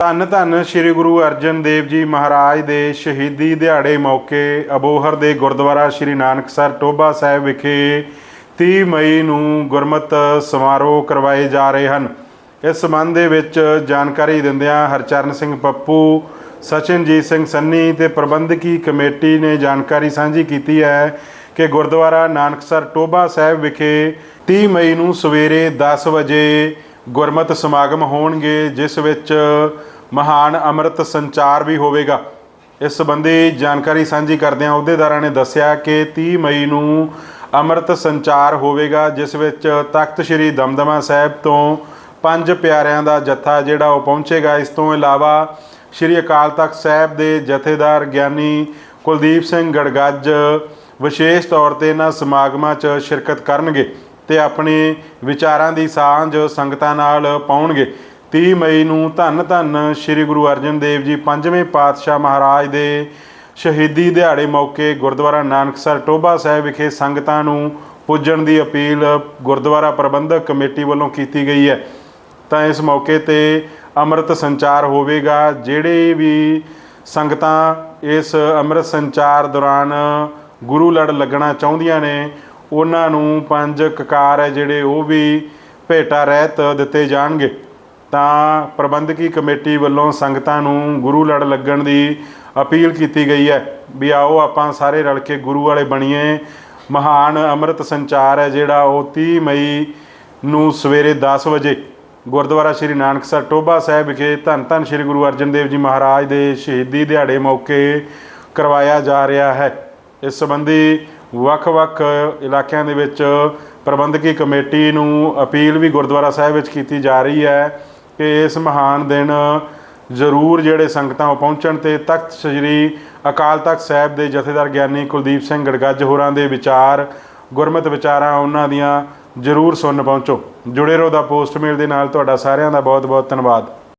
ਧੰਨ ਧੰਨ ਸ੍ਰੀ ਗੁਰੂ ਅਰਜਨ ਦੇਵ ਜੀ ਮਹਾਰਾਜ ਦੇ ਸ਼ਹੀਦੀ ਦਿਹਾੜੇ ਮੌਕੇ ਅਬੋਹਰ ਦੇ ਗੁਰਦੁਆਰਾ ਸ੍ਰੀ ਨਾਨਕਸਰ ਟੋਭਾ ਸਾਹਿਬ ਵਿਖੇ 30 ਮਈ ਨੂੰ ਗੁਰਮਤ ਸਮਾਰੋਹ ਕਰਵਾਏ ਜਾ ਰਹੇ ਹਨ। ਇਸ ਸੰਬੰਧ ਦੇ ਵਿੱਚ ਜਾਣਕਾਰੀ ਦਿੰਦਿਆਂ ਹਰਚਰਨ ਸਿੰਘ ਪੱਪੂ, ਸਚਿਨਜੀਤ ਸਿੰਘ ਸੰਨੀ ਤੇ ਪ੍ਰਬੰਧਕੀ ਕਮੇਟੀ ਨੇ ਜਾਣਕਾਰੀ ਸਾਂਝੀ ਕੀਤੀ ਹੈ ਕਿ ਗੁਰਦੁਆਰਾ ਨਾਨਕਸਰ ਟੋਭਾ ਸਾਹਿਬ ਵਿਖੇ 30 ਮਈ ਨੂੰ ਸਵੇਰੇ 10 ਵਜੇ ਗੁਰਮਤ ਸਮਾਗਮ ਹੋਣਗੇ, ਜਿਸ ਵਿੱਚ ਮਹਾਨ ਅੰਮ੍ਰਿਤ ਸੰਚਾਰ ਵੀ ਹੋਵੇਗਾ। ਇਸ ਸੰਬੰਧੀ ਜਾਣਕਾਰੀ ਸਾਂਝੀ ਕਰਦਿਆਂ ਅਹੁਦੇਦਾਰਾਂ ਨੇ ਦੱਸਿਆ ਕਿ 30 ਮਈ ਨੂੰ ਅੰਮ੍ਰਿਤ ਸੰਚਾਰ ਹੋਵੇਗਾ, ਜਿਸ ਵਿੱਚ ਤਖਤ ਸ੍ਰੀ ਦਮਦਮਾ ਸਾਹਿਬ ਤੋਂ ਪੰਜ ਪਿਆਰਿਆਂ ਦਾ ਜੱਥਾ ਜਿਹੜਾ ਉਹ ਪਹੁੰਚੇਗਾ। ਇਸ ਤੋਂ ਇਲਾਵਾ ਸ੍ਰੀ ਅਕਾਲ ਤਖਤ ਸਾਹਿਬ ਦੇ ਜਥੇਦਾਰ ਗਿਆਨੀ ਕੁਲਦੀਪ ਸਿੰਘ ਗੜਗੱਜ ਵਿਸ਼ੇਸ਼ ਤੌਰ ਤੇ ਇਹਨਾਂ ਸਮਾਗਮਾਂ 'ਚ ਸ਼ਿਰਕਤ ਕਰਨਗੇ ਤੇ ਆਪਣੇ ਵਿਚਾਰਾਂ ਦੀ ਸਾਂਝ ਸੰਗਤਾਂ ਨਾਲ ਪਾਉਣਗੇ। 30 ਮਈ ਨੂੰ ਧੰਨ ਧੰਨ ਸ੍ਰੀ ਗੁਰੂ ਅਰਜਨ ਦੇਵ ਜੀ ਪੰਜਵੇਂ ਪਾਤਸ਼ਾਹ ਮਹਾਰਾਜ ਦੇ ਸ਼ਹੀਦੀ ਦਿਹਾੜੇ ਮੌਕੇ ਗੁਰਦੁਆਰਾ ਨਾਨਕਸਰ ਟੋਭਾ ਸਾਹਿਬ ਵਿਖੇ ਸੰਗਤਾਂ ਨੂੰ ਪੁੱਜਣ ਦੀ ਅਪੀਲ ਗੁਰਦੁਆਰਾ ਪ੍ਰਬੰਧਕ ਕਮੇਟੀ ਵੱਲੋਂ ਕੀਤੀ ਗਈ ਹੈ। ਤਾਂ ਇਸ ਮੌਕੇ ਤੇ ਅੰਮ੍ਰਿਤ ਸੰਚਾਰ ਹੋਵੇਗਾ। ਜਿਹੜੇ ਵੀ ਸੰਗਤਾਂ ਇਸ ਅੰਮ੍ਰਿਤ ਸੰਚਾਰ ਦੌਰਾਨ ਗੁਰੂ ਲੜ ਲੱਗਣਾ ਚਾਹੁੰਦੀਆਂ ਨੇ, ਉਹਨਾਂ ਨੂੰ ਪੰਜ ਕਕਾਰ ਹੈ ਜਿਹੜੇ ਉਹ ਵੀ ਭੇਟਾ ਰਹਿਤ ਦਿੱਤੇ ਜਾਣਗੇ। ਤਾਂ ਪ੍ਰਬੰਧਕੀ ਕਮੇਟੀ ਵੱਲੋਂ ਸੰਗਤਾਂ ਨੂੰ ਗੁਰੂ ਲੜ ਲੱਗਣ ਦੀ ਅਪੀਲ ਕੀਤੀ ਗਈ ਹੈ ਵੀ ਆਓ ਆਪਾਂ ਸਾਰੇ ਰਲ ਕੇ ਗੁਰੂ ਵਾਲੇ ਬਣੀਏ। ਮਹਾਨ ਅੰਮ੍ਰਿਤ ਸੰਚਾਰ ਹੈ ਜਿਹੜਾ ਉਹ 30 ਮਈ ਨੂੰ ਸਵੇਰੇ 10 ਵਜੇ ਗੁਰਦੁਆਰਾ ਸ੍ਰੀ ਨਾਨਕਸਰ ਟੋਭਾ ਸਾਹਿਬ ਵਿਖੇ ਧੰਨ ਧੰਨ ਸ੍ਰੀ ਗੁਰੂ ਅਰਜਨ ਦੇਵ ਜੀ ਮਹਾਰਾਜ ਦੇ ਸ਼ਹੀਦੀ ਦਿਹਾੜੇ ਮੌਕੇ ਕਰਵਾਇਆ ਜਾ ਰਿਹਾ ਹੈ। ਇਸ ਸੰਬੰਧੀ ਵੱਖ-ਵੱਖ ਇਲਾਕਿਆਂ ਦੇ ਵਿੱਚ ਪ੍ਰਬੰਧਕੀ ਕਮੇਟੀ ਨੂੰ ਅਪੀਲ ਵੀ ਗੁਰਦੁਆਰਾ ਸਾਹਿਬ ਵਿੱਚ ਕੀਤੀ ਜਾ ਰਹੀ ਹੈ। ਕਿ ਇਸ ਮਹਾਨ ਦਿਨ ਜ਼ਰੂਰ ਜਿਹੜੇ ਸੰਗਤਾਂ ਉਹ ਪਹੁੰਚਣ ਤੇ ਤਖਤ ਸ੍ਰੀ ਅਕਾਲ ਤਖਤ ਸਾਹਿਬ ਦੇ ਜਥੇਦਾਰ ਗਿਆਨੀ ਕੁਲਦੀਪ ਸਿੰਘ ਗੜਗੱਜ ਹੋਰਾਂ ਦੇ ਵਿਚਾਰ, ਗੁਰਮਤ ਵਿਚਾਰਾਂ ਉਹਨਾਂ ਦੀਆਂ ਜ਼ਰੂਰ ਸੁਣਨ ਪਹੁੰਚੋ। ਜੁੜੇ ਰਹੋ ਦਾ ਪੋਸਟਮੇਲ ਦੇ ਨਾਲ, ਤੁਹਾਡਾ ਸਾਰਿਆਂ ਦਾ ਬਹੁਤ ਬਹੁਤ ਧੰਨਵਾਦ।